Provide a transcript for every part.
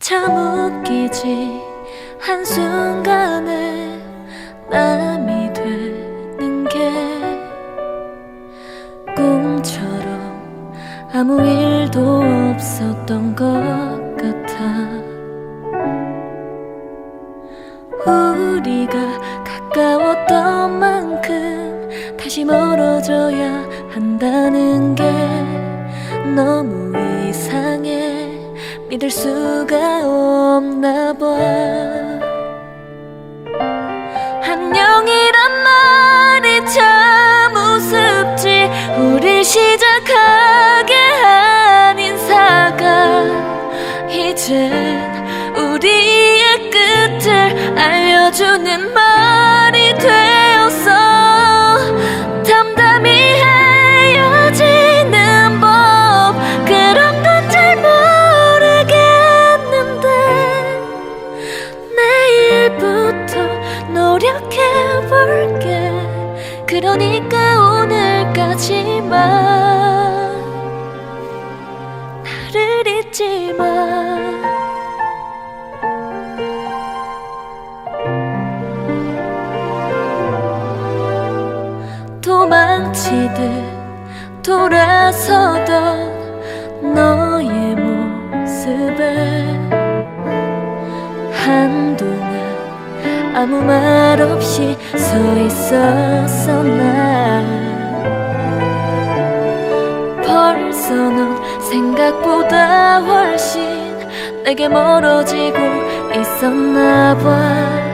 참 웃기지. 한순간에 남이 되는 게 꿈처럼 아무 일도 없었던 것 같아. 우리가 가까웠던 만큼 다시 멀어져야 한다는 믿을 수가 없나 봐. 안녕이란 말이 참 우습지. 우릴 시작 노력해볼게. 그러니까 오늘까지만 나를 잊지 마. 도망치듯 돌아서던 아무 말 없이 서 있었어 나. 벌써 넌 생각보다 훨씬 내게 멀어지고 있었나 봐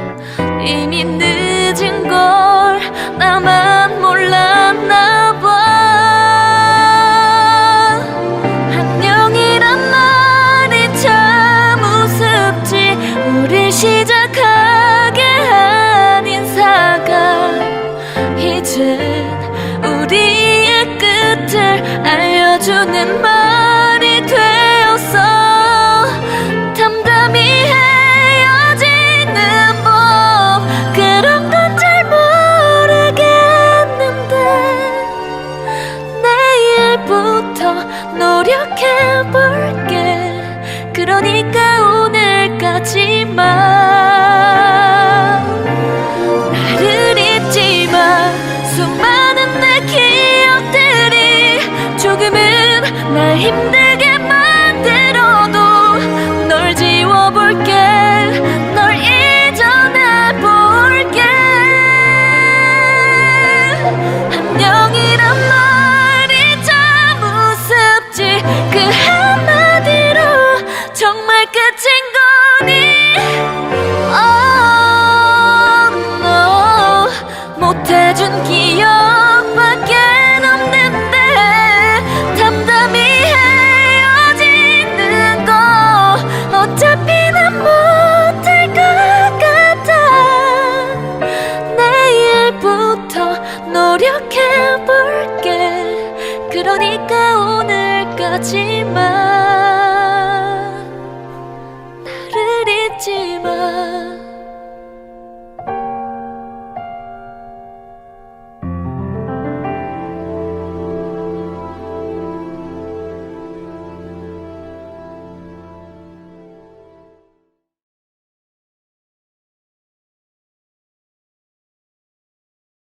알려주는 말이 되었어. 담담히 헤어지는 법. 그런 건 잘 모르겠는데. 내일부터 노력해볼게. 그러니까 오늘까지만 날 힘들게 해볼게. 그러니까 오늘까지만 나를 잊지 마.